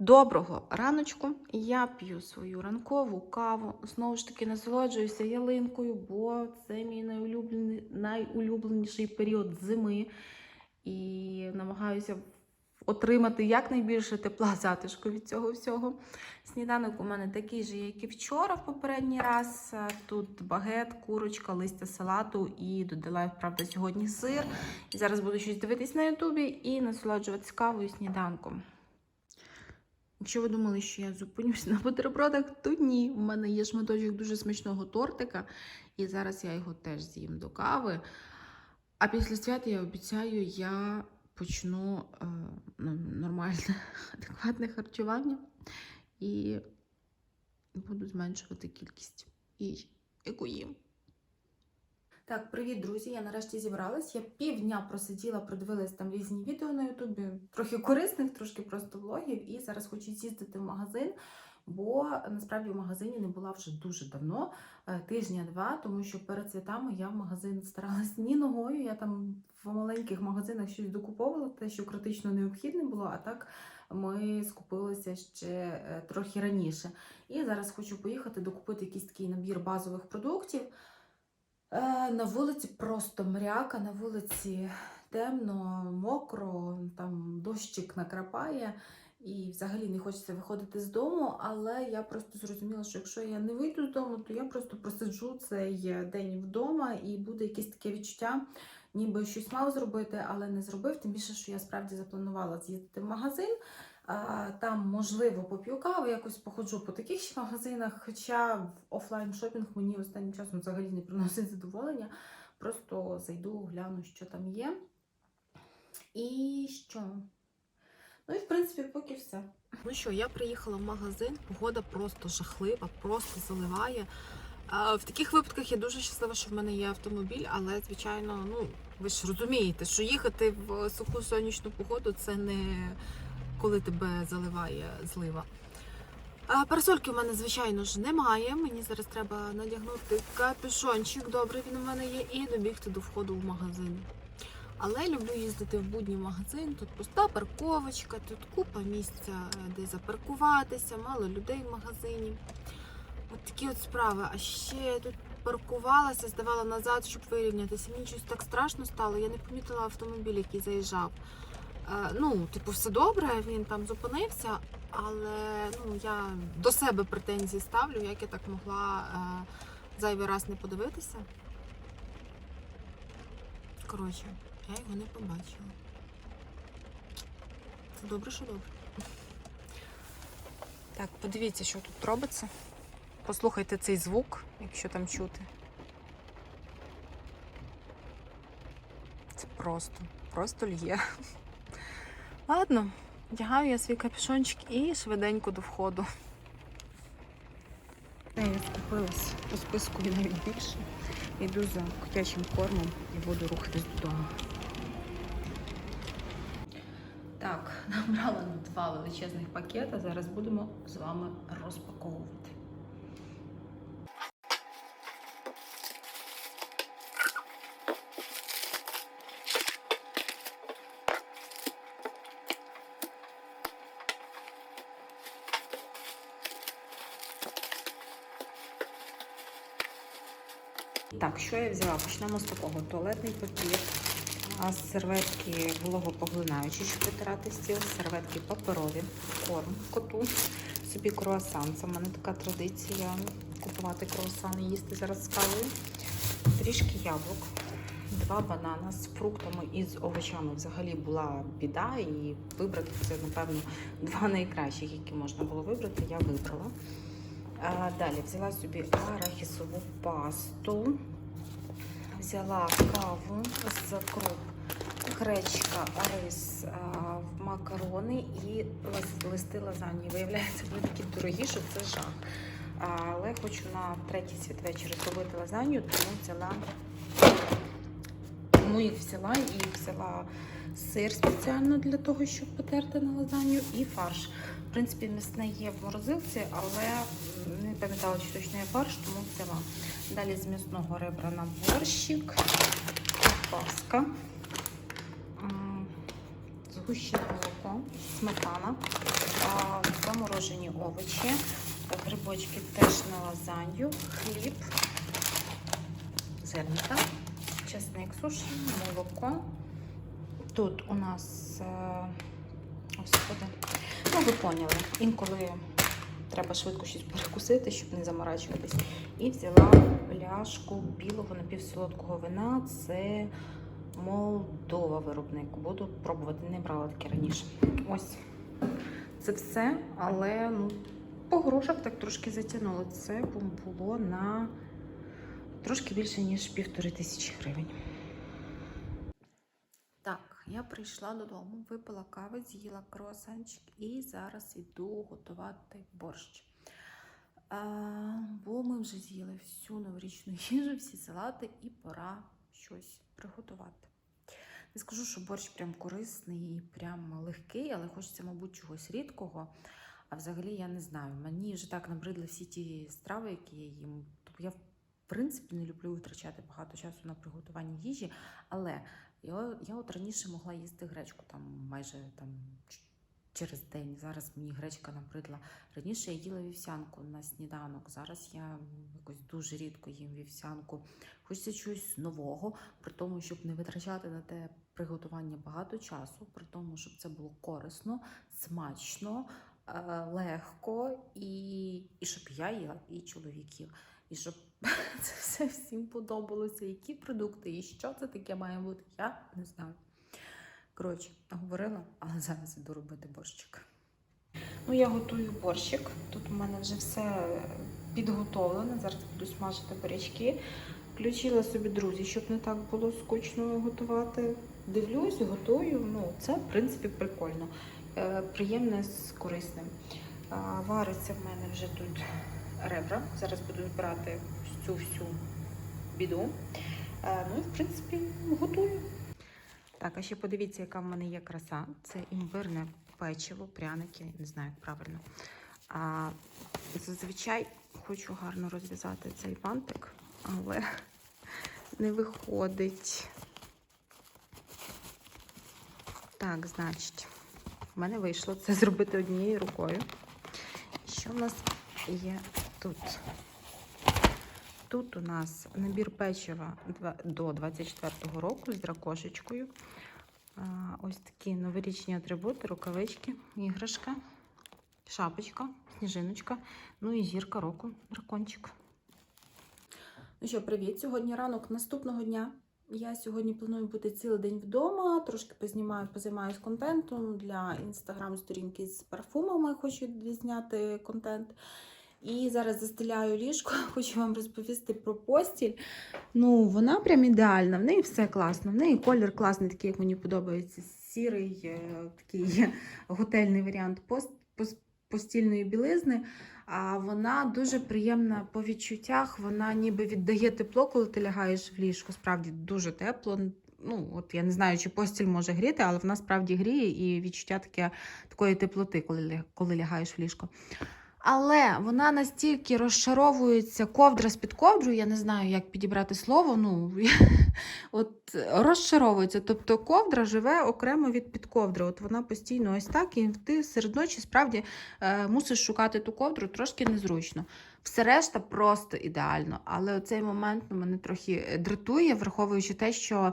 Доброго раночку. Я п'ю свою ранкову каву. Знову ж таки насолоджуюся ялинкою, бо це мій найулюбленіший період зими. І намагаюся отримати якнайбільше тепла затишку від цього всього. Сніданок у мене такий же, як і вчора, в попередній раз. Тут багет, курочка, листя салату і додала, правда, сьогодні сир. І зараз буду щось дивитись на Ютубі і насолоджуватися кавою і сніданком. Якщо ви думали, що я зупинюсь на бутербродах, то ні. У мене є шматочок дуже смачного тортика, і зараз я його теж з'їм до кави. А після свята я обіцяю, я почну е, ну, нормальне, адекватне харчування і буду зменшувати кількість їжі, яку їм. Так, привіт, друзі! Я нарешті зібралась. Я півдня просиділа, продивилась там різні відео на Ютубі, трохи корисних, трошки просто влогів. І зараз хочу з'їздити в магазин, бо насправді в магазині не була вже дуже давно, е, тижня-два, тому що перед святами я в магазин старалась ні ногою. Я там в маленьких магазинах щось докуповувала, те, що критично необхідне було, а так. Ми скупилися ще е, трохи раніше. І зараз хочу поїхати докупити якийсь такий набір базових продуктів. На вулиці просто мряка, на вулиці темно, мокро, там дощик накрапає, і взагалі не хочеться виходити з дому. Але я просто зрозуміла, що якщо я не вийду з дому, то я просто просиджу цей день вдома, і буде якесь таке відчуття, ніби щось мав зробити, але не зробив. Тим більше, що я справді запланувала з'їздити в магазин. Там, можливо, поп'ю каву, якось походжу по таких ще магазинах, хоча в офлайн шопінг мені останнім часом взагалі не приносить задоволення. Просто зайду, гляну, що там є. І що? Ну і в принципі, поки все. Ну що, я приїхала в магазин, погода просто жахлива, просто заливає. В таких випадках я дуже щаслива, що в мене є автомобіль, але звичайно, ну ви ж розумієте, що їхати в суху сонячну погоду це не коли тебе заливає злива. Парасольки в мене, звичайно ж, немає. Мені зараз треба надягнути капюшончик, добре він у мене є, і добігти до входу в магазин. Але люблю їздити в будній магазин. Тут пуста парковочка, тут купа місця, де запаркуватися, мало людей в магазині. От такі от справи. А ще я тут паркувалася, здавала назад, щоб вирівнятися. Мені щось так страшно стало. Я не помітила автомобіль, який заїжджав. Е, Ну, типу, все добре, він там зупинився, але ну, я до себе претензії ставлю, як я так могла е, зайвий раз не подивитися. Коротше, я його не побачила. Це добре, що добре. Так, подивіться, що тут робиться. Послухайте цей звук, якщо там чути. Це просто, просто лє. Ладно, вдягаю я свій капюшончик і швиденько до входу. Я скупилась по списку і навіть більше. Йду за котячим кормом і буду рухатись додому. Так, набрала два величезних пакета. Зараз будемо з вами розпаковувати. Так, що я взяла? Почнемо з такого. Туалетний папір, а серветки вологопоглинаючі, щоб витирати стіл, серветки паперові, корм коту, собі круасан. Це в мене така традиція купувати круасани, їсти зараз з кавою. Трішки яблук, два банана з фруктами і з овочами. Взагалі була біда, і вибрати це, напевно, два найкращих, які можна було вибрати, я вибрала. А, Далі взяла собі арахісову пасту, взяла каву з круп, гречка, рис, а, макарони і листи лазаньї. Виявляється, вони такі дорогі, що це жах. Але хочу на третій святвечір зробити лазанью, тому взяла тому їх взяла і взяла сир спеціально для того, щоб потерти на лазанью, і фарш. В принципі, м'ясне є в морозилці, але не пам'ятала, чи точно є фарш, тому взяла. Далі з м'ясного ребра на борщик, м, згущене молоко, сметана. Заморожені овочі, грибочки теж на лазанью, хліб, зернята, чесник сушений, молоко. Тут у нас, е, господи, ну ви поняли, інколи треба швидко щось перекусити, щоб не заморачуватись. І взяла пляшку білого напівсолодкого вина. Це Молдова виробник. Буду пробувати, не брала таке раніше. Ось це все, але ну, по грошах так трошки затягнуло. Це було на трошки більше, ніж півтори тисячі гривень. Я прийшла додому, випила кави, з'їла круасанчик і зараз іду готувати борщ. А, бо ми вже з'їли всю новорічну їжу, всі салати, і пора щось приготувати. Не скажу, що борщ прям корисний і прям легкий, але хочеться, мабуть, чогось рідкого. А взагалі я не знаю. Мені вже так набридли всі ті страви, які я їм. Тобто я, в принципі, не люблю витрачати багато часу на приготування їжі, але я, я от раніше могла їсти гречку там майже там через день. Зараз мені гречка набридла. Раніше я їла вівсянку на сніданок. Зараз я якось дуже рідко їм вівсянку. Хочеться чогось нового, при тому, щоб не витрачати на те приготування багато часу, при тому, щоб це було корисно, смачно, е, легко і, і щоб я їла, і чоловіків. І щоб це все всім подобалося, які продукти і що це таке має бути, я не знаю. Коротше, говорила, але зараз іду робити борщик. Ну, я готую борщик. Тут у мене вже все підготовлене. Зараз буду смажити бурячки. Включила собі друзі, щоб не так було скучно готувати. Дивлюсь, готую. Ну, це, в принципі, прикольно. Е, приємне з корисним. А, вариться в мене вже тут ребра. Зараз буду збирати цю всю біду. Е, ну і, в принципі, готую. Так, а ще подивіться, яка в мене є краса. Це імбирне печиво, пряники, не знаю, як правильно. А, зазвичай хочу гарно розв'язати цей бантик, але не виходить. Так, значить, в мене вийшло це зробити однією рукою. Що в нас є тут? Тут у нас набір печива до 24-го року з дракошечкою. Ось такі новорічні атрибути, рукавички, іграшка, шапочка, сніжиночка, ну і зірка року, дракончик. Ну що, привіт! Сьогодні ранок наступного дня. Я сьогодні планую бути цілий день вдома, трошки познімаю, позаймаюсь контентом для інстаграм-сторінки з парфумами, хочу відзняти контент. І зараз застеляю ліжко, хочу вам розповісти про постіль. Ну, вона прям ідеальна, в неї все класно. В неї колір класний, такий, як мені подобається. Сірий, е, такий готельний варіант пост, пос- постільної білизни. А вона дуже приємна по відчуттях. Вона ніби віддає тепло, коли ти лягаєш в ліжко. Справді дуже тепло. Ну, от я не знаю, чи постіль може гріти, але вона справді гріє і відчуття таке, такої теплоти, коли, коли лягаєш в ліжко. Але вона настільки розшаровується ковдра з-під ковдрою, я не знаю, як підібрати слово. Ну, от розшаровується. Тобто ковдра живе окремо від підковдри. От вона постійно ось так, і ти серед ночі справді е, мусиш шукати ту ковдру трошки незручно. Все решта просто ідеально. Але оцей момент ну, мене трохи дратує, враховуючи те, що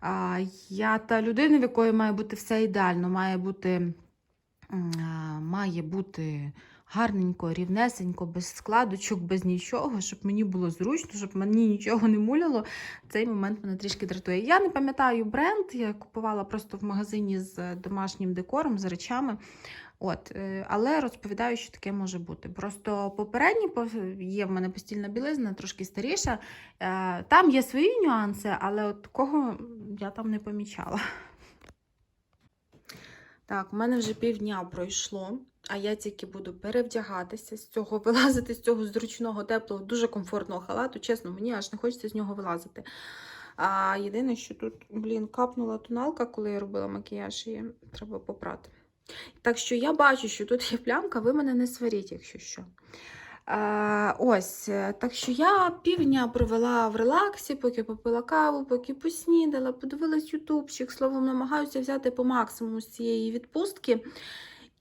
а, я та людина, в якої має бути все ідеально, має бути, а, має бути гарненько, рівнесенько, без складочок, без нічого, щоб мені було зручно, щоб мені нічого не муляло. Цей момент мене трішки дратує. Я не пам'ятаю бренд, я купувала просто в магазині з домашнім декором, з речами. От, е, але розповідаю, що таке може бути. Просто попередні є в мене постільна білизна, трошки старіша. Е, Там є свої нюанси, але от такого я там не помічала. Так, у мене вже півдня пройшло, а я тільки буду перевдягатися з цього, вилазити з цього зручного, теплого, дуже комфортного халату. Чесно, мені аж не хочеться з нього вилазити. А єдине, що тут, блін, капнула тоналка, коли я робила макіяж, і треба попрати. Так що я бачу, що тут є плямка, ви мене не сваріть, якщо що. Е, ось, е, так що я півдня провела в релаксі, поки попила каву, поки поснідала, подивилась ютубчик, словом, намагаюся взяти по максимуму з цієї відпустки.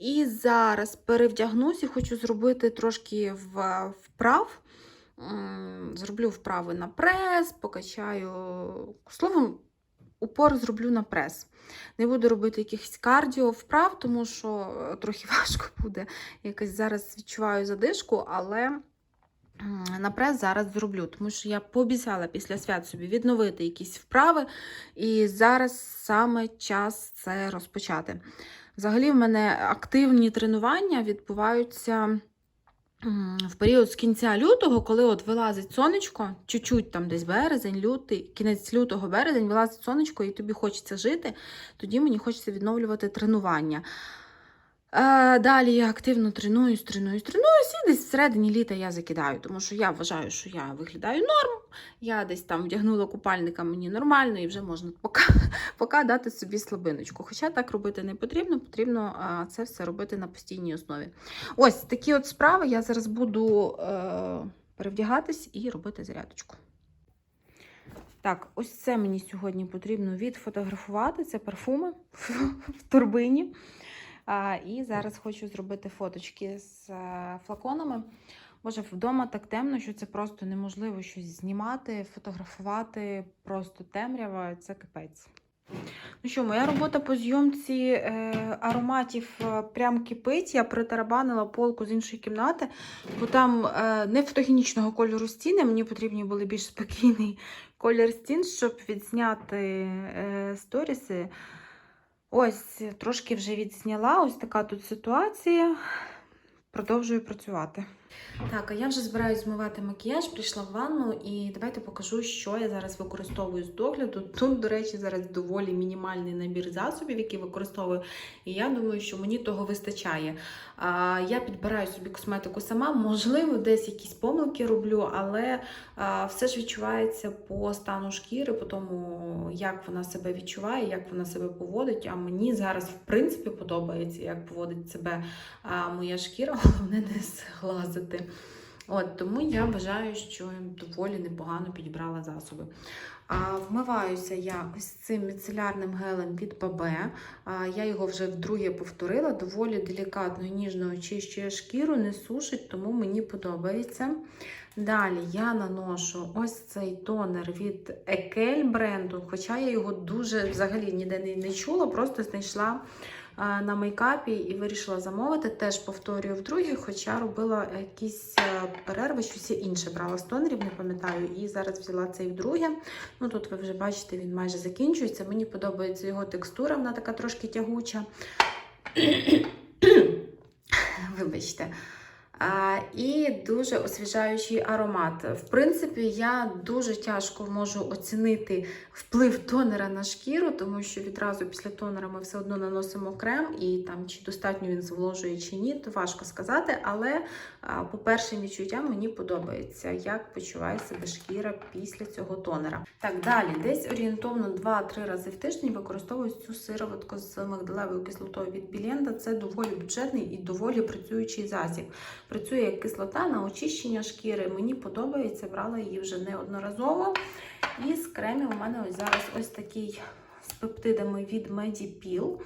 І зараз перевдягнусь і хочу зробити трошки вправ. Зроблю вправи на прес, покачаю. Словом, упор зроблю на прес. Не буду робити якихось кардіо вправ, тому що е, трохи важко буде. Якось зараз відчуваю задишку, але на прес зараз зроблю, тому що я пообіцяла після свят собі відновити якісь вправи, і зараз саме час це розпочати. Взагалі, в мене активні тренування відбуваються в період з кінця лютого, коли от вилазить сонечко, чуть-чуть там десь березень, лютий, кінець лютого, березень, вилазить сонечко, і тобі хочеться жити, тоді мені хочеться відновлювати тренування. Е, далі я активно тренуюсь, тренуюсь, тренуюсь, і десь всередині літа я закидаю, тому що я вважаю, що я виглядаю норм. Я десь там вдягнула купальника, мені нормально, і вже можна поки, поки дати собі слабиночку. Хоча так робити не потрібно, потрібно а, це все робити на постійній основі. Ось такі от справи. Я зараз буду е, перевдягатись і робити зарядочку. Так, ось це мені сьогодні потрібно відфотографувати. Це парфуми в торбині. І зараз хочу зробити фоточки з е, флаконами. Боже, вдома так темно, що це просто неможливо щось знімати, фотографувати, просто темрява, це капець. Ну що, моя робота по зйомці е, ароматів е, прям кипить. Я притарабанила полку з іншої кімнати, бо там е, не фотогенічного кольору стіни. Мені потрібні були більш спокійний колір стін, щоб відзняти е, сторіси. Ось, трошки вже відзняла. Ось така тут ситуація. Продовжую працювати. Так, а я вже збираюсь змивати макіяж, прийшла в ванну і давайте покажу, що я зараз використовую з догляду. Тут, до речі, зараз доволі мінімальний набір засобів, які використовую. І я думаю, що мені того вистачає. А, я підбираю собі косметику сама, можливо, десь якісь помилки роблю, але а, все ж відчувається по стану шкіри, по тому, як вона себе відчуває, як вона себе поводить. А мені зараз, в принципі, подобається, як поводить себе а, моя шкіра, головне не зглазити. От, тому я вважаю, що доволі непогано підібрала засоби. А, вмиваюся я ось цим міцелярним гелем від Бабе. Я його вже вдруге повторила. Доволі делікатно і ніжно очищує шкіру, не сушить, тому мені подобається. Далі я наношу ось цей тонер від Екель бренду, хоча я його дуже взагалі ніде не, чула, просто знайшла на мейкапі і вирішила замовити. Теж повторюю вдруге, хоча робила якісь е, перерви, щось інше брала з не пам'ятаю. І зараз взяла цей вдруге. Ну тут ви вже бачите, він майже закінчується. Мені подобається його текстура, вона така трошки тягуча. Вибачте. І дуже освіжаючий аромат. В принципі, я дуже тяжко можу оцінити вплив тонера на шкіру, тому що відразу після тонера ми все одно наносимо крем, і там чи достатньо він зволожує чи ні, то важко сказати. Але по першим відчуттям мені подобається, як почуває себе шкіра після цього тонера. Так, далі, десь орієнтовно 2-3 рази в тиждень використовую цю сироватку з мигдалевою кислотою від Білєнда. Це доволі бюджетний і доволі працюючий засіб. Працює як кислота на очищення шкіри. Мені подобається, брала її вже неодноразово. І з кремів у мене ось зараз ось такий з пептидами від Medipil.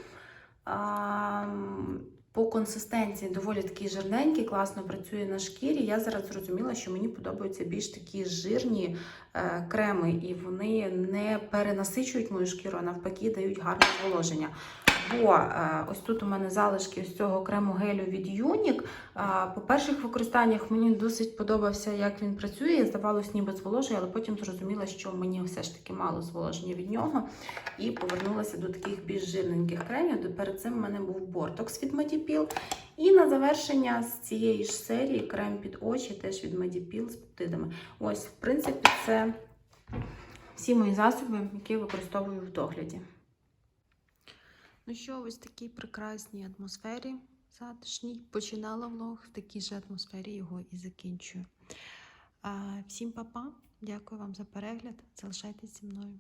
По консистенції доволі такий жирненький, класно працює на шкірі. Я зараз зрозуміла, що мені подобаються більш такі жирні е, креми, і вони не перенасичують мою шкіру, а навпаки дають гарне зволоження. Бо е, ось тут у мене залишки ось цього крему гелю від Юнік. По перших використаннях мені досить подобався, як він працює. Здавалось, ніби зволожує, але потім зрозуміла, що мені все ж таки мало зволоження від нього. І повернулася до таких більш жирненьких кремів. Перед цим в мене був бортокс від Medipil. І на завершення з цієї ж серії крем під очі теж від Medipil з пептидами. Ось, в принципі, це всі мої засоби, які я використовую в догляді. Ну що, ось такій прекрасній атмосфері затишній. Починала влог, в такій же атмосфері його і закінчую. Всім па-па. Дякую вам за перегляд. Залишайтесь зі мною.